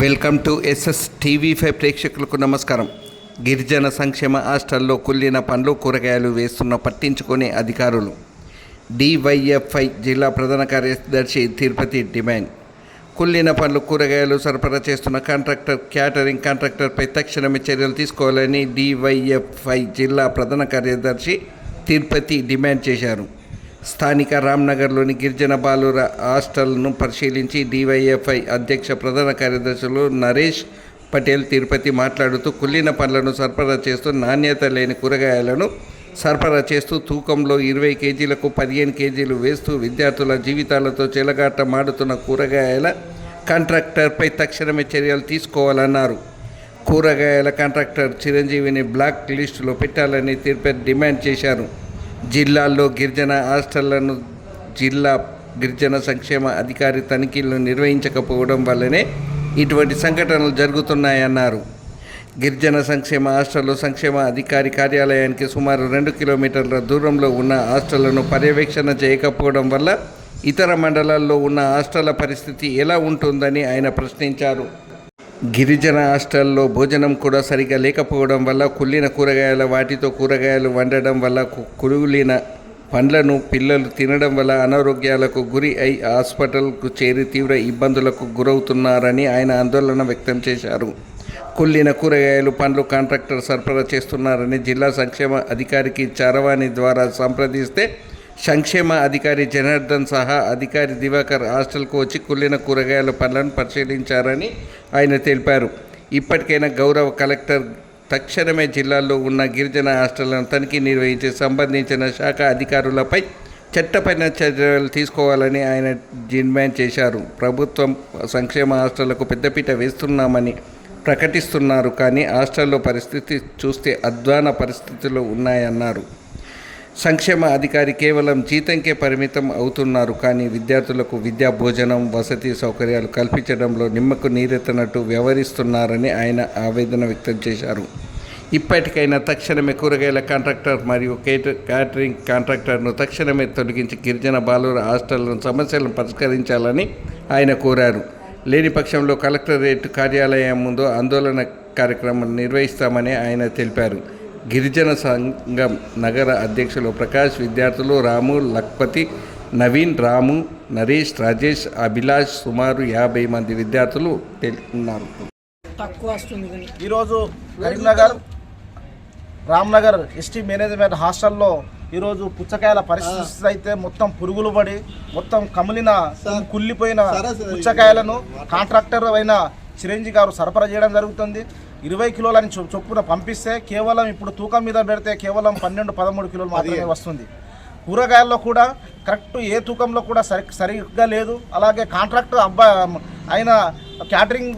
Welcome to SS TV five ప్రేక్షకులకు నమస్కారం. గిరిజన సంక్షేమ హాస్టల్లో కుళ్ళిన పండ్లు కూరగాయలు వేస్తున్న పట్టించుకునే అధికారులు. డివైఎఫ్ఐ జిల్లా ప్రధాన కార్యదర్శి తిరుపతి డిమాండ్. కుళ్ళిన పండ్లు కూరగాయలు సరఫరా చేస్తున్న కాంట్రాక్టర్ క్యాటరింగ్ కాంట్రాక్టర్పై తక్షణమే చర్యలు తీసుకోవాలని డివైఎఫ్ఐ జిల్లా ప్రధాన కార్యదర్శి తిరుపతి డిమాండ్ చేశారు. స్థానిక రామ్నగర్లోని గిరిజన బాలుర హాస్టల్ను పరిశీలించి డివైఎఫ్ఐ అధ్యక్ష ప్రధాన కార్యదర్శులు నరేష్ పటేల్ తిరుపతి మాట్లాడుతూ కుళ్ళిన పండ్లను సరఫరా చేస్తూ నాణ్యత లేని కూరగాయలను సరఫరా చేస్తూ తూకంలో ఇరవై కేజీలకు పదిహేను కేజీలు వేస్తూ విద్యార్థుల జీవితాలతో చెలగాటమాడుతున్న కూరగాయల కాంట్రాక్టర్పై తక్షణమే చర్యలు తీసుకోవాలన్నారు. కూరగాయల కాంట్రాక్టర్ చిరంజీవిని బ్లాక్ లిస్టులో పెట్టాలని తిరుపతి డిమాండ్ చేశారు. జిల్లాల్లో గిరిజన హాస్టళ్ళను జిల్లా గిరిజన సంక్షేమ అధికారి తనిఖీలు నిర్వహించకపోవడం వల్లనే ఇటువంటి సంఘటనలు జరుగుతున్నాయన్నారు. గిరిజన సంక్షేమ హాస్టల్లో సంక్షేమ అధికారి కార్యాలయానికి సుమారు రెండు కిలోమీటర్ల దూరంలో ఉన్న హాస్టళ్ళను పర్యవేక్షణ చేయకపోవడం వల్ల ఇతర మండలాల్లో ఉన్న హాస్టళ్ళ పరిస్థితి ఎలా ఉంటుందని ఆయన ప్రశ్నించారు. గిరిజన హాస్టల్లో భోజనం కూడా సరిగా లేకపోవడం వల్ల కుళ్ళిన కూరగాయల వాటితో కూరగాయలు వండడం వల్ల కురుగులిన పండ్లను పిల్లలు తినడం వల్ల అనారోగ్యాలకు గురి అయి హాస్పిటల్కు చేరి తీవ్ర ఇబ్బందులకు గురవుతున్నారని ఆయన ఆందోళన వ్యక్తం చేశారు. కుళ్ళిన కూరగాయలు పండ్లు కాంట్రాక్టర్ సరఫరా చేస్తున్నారని జిల్లా సంక్షేమ అధికారికి చరవాణి ద్వారా సంప్రదిస్తే సంక్షేమ అధికారి జనార్దన్ సహా అధికారి దివాకర్ హాస్టల్కు వచ్చి కుళ్ళిన కూరగాయల పండ్లను పరిశీలించారని ఆయన తెలిపారు. ఇప్పటికైనా గౌరవ కలెక్టర్ తక్షణమే జిల్లాల్లో ఉన్న గిరిజన హాస్టళ్ళను తనిఖీ నిర్వహించి సంబంధించిన శాఖ అధికారులపై చట్టపైన చర్యలు తీసుకోవాలని ఆయన డిమాండ్ చేశారు. ప్రభుత్వం సంక్షేమ హాస్టళ్ళకు పెద్దపీట వేస్తున్నామని ప్రకటిస్తున్నారు కానీ హాస్టల్లో పరిస్థితి చూస్తే అధ్వాన పరిస్థితులు ఉన్నాయన్నారు. సంక్షేమ అధికారి కేవలం జీతంకే పరిమితం అవుతున్నారు కానీ విద్యార్థులకు విద్యా భోజనం వసతి సౌకర్యాలు కల్పించడంలో నిమ్మకు నీరెత్తనట్టు వ్యవహరిస్తున్నారని ఆయన ఆవేదన వ్యక్తం చేశారు. ఇప్పటికైనా తక్షణమే కూరగాయల కాంట్రాక్టర్ మరియు కేట క్యాటరింగ్ కాంట్రాక్టర్ను తక్షణమే తొలగించి గిరిజన బాలుర హాస్టళ్ళను సమస్యలను పరిష్కరించాలని ఆయన కోరారు. లేని పక్షంలో కలెక్టరేట్ కార్యాలయం ముందు ఆందోళన కార్యక్రమం నిర్వహిస్తామని ఆయన తెలిపారు. గిరిజన సంఘం నగర అధ్యక్షులు ప్రకాష్ విద్యార్థులు రాము లక్పతి నవీన్ రాము నరేష్ రాజేష్ అభిలాష్ సుమారు యాభై మంది విద్యార్థులు ఉన్నారు. తక్కువ వస్తుంది ఈరోజు కరీంనగర్ రామ్నగర్ ఎస్టీ మేనేజ్మెంట్ హాస్టల్లో ఈరోజు పుచ్చకాయల పరిస్థితి అయితే మొత్తం పురుగులు పడి మొత్తం కమిలిన కుళ్ళిపోయిన పుచ్చకాయలను కాంట్రాక్టర్ అయిన చిరంజీవి గారు సరఫరా చేయడం జరుగుతుంది. ఇరవై కిలోలని చొ- చొప్పున పంపిస్తే కేవలం ఇప్పుడు తూకం మీద పెడితే కేవలం పన్నెండు పదమూడు కిలోలు మాత్రమే వస్తుంది. కూరగాయల్లో కూడా కరెక్ట్ ఏ తూకంలో కూడా సరి సరిగ్గా లేదు. అలాగే కాంట్రాక్టర్ అబ్బా ఆయన క్యాటరింగ్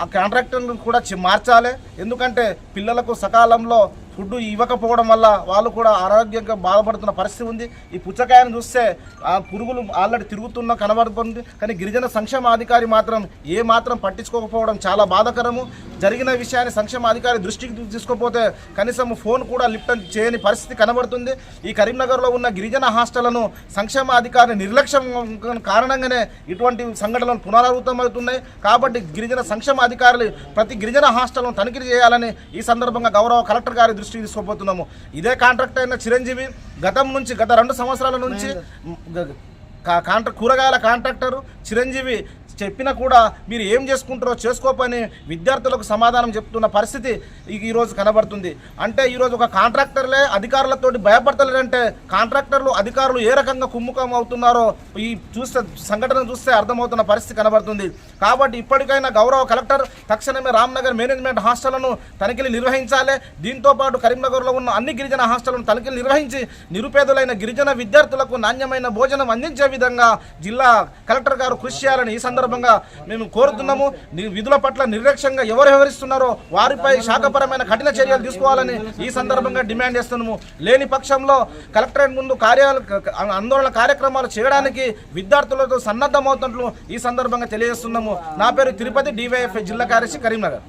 ఆ కాంట్రాక్టర్ను కూడా మార్చాలి. ఎందుకంటే పిల్లలకు సకాలంలో ఫుడ్ ఇవ్వకపోవడం వల్ల వాళ్ళు కూడా ఆరోగ్యంగా బాధపడుతున్న పరిస్థితి ఉంది. ఈ పుచ్చకాయను చూస్తే ఆ పురుగులు ఆల్రెడీ తిరుగుతున్న కనబడుతుంది. కానీ గిరిజన సంక్షేమ అధికారి మాత్రం ఏ మాత్రం పట్టించుకోకపోవడం చాలా బాధాకరము. జరిగిన విషయాన్ని సంక్షేమ అధికారి దృష్టికి తీసుకోకపోతే కనీసం ఫోన్ కూడా లిఫ్ట్ చేయని పరిస్థితి కనబడుతుంది. ఈ కరీంనగర్లో ఉన్న గిరిజన హాస్టళ్ళను సంక్షేమ అధికారి నిర్లక్ష్యం కారణంగానే ఇటువంటి సంఘటనలు పునరావృతమవుతున్నాయి. కాబట్టి గిరిజన సంక్షేమ అధికారులు ప్రతి గిరిజన హాస్టల్ను తనిఖీ చేయాలని ఈ సందర్భంగా గౌరవ కలెక్టర్ గారి దృష్టికి తీసుకోబోతున్నాము ఇదే కాంట్రాక్ట్ అయిన చిరంజీవి గతం నుంచి గత రెండు సంవత్సరాల నుంచి కాంట్రా కూరగాయల కాంట్రాక్టరు చిరంజీవి చెప్పినా కూడా మీరు ఏం చేసుకుంటారో చేసుకోపని విద్యార్థులకు సమాధానం చెప్తున్న పరిస్థితి ఈరోజు కనబడుతుంది. అంటే ఈరోజు ఒక కాంట్రాక్టర్లే అధికారులతోటి భయపడతలేదంటే కాంట్రాక్టర్లు అధికారులు ఏ రకంగా కుమ్ముఖం అవుతున్నారో ఈ చూస్తే సంఘటన చూస్తే అర్థమవుతున్న పరిస్థితి కనబడుతుంది. కాబట్టి ఇప్పటికైనా గౌరవ కలెక్టర్ తక్షణమే రామ్నగర్ మేనేజ్మెంట్ హాస్టళ్ళను తనిఖీలు నిర్వహించాలి. దీంతో పాటు కరీంనగర్లో ఉన్న అన్ని గిరిజన హాస్టళ్ళను తనిఖీలు నిర్వహించి నిరుపేదలైన గిరిజన విద్యార్థులకు నాణ్యమైన భోజనం అందించే విధంగా జిల్లా కలెక్టర్ గారు కృషి చేయాలని ఈ సందర్భంగా మేము కోరుతున్నాము. విధుల పట్ల నిర్లక్ష్యంగా ఎవరు వ్యవహరిస్తున్నారో వారిపై శాఖపరమైన కఠిన చర్యలు తీసుకోవాలని ఈ సందర్భంగా డిమాండ్ చేస్తున్నాము. లేని పక్షంలో కలెక్టరేట్ ముందు కార్యాలు ఆందోళన కార్యక్రమాలు చేయడానికి విద్యార్థులతో సన్నద్ధమవుతున్నట్లు ఈ సందర్భంగా తెలియజేస్తున్నాము. నా పేరు తిరుపతి డివైఎఫ్ఐ జిల్లా కార్యదర్శి కరీంనగర్.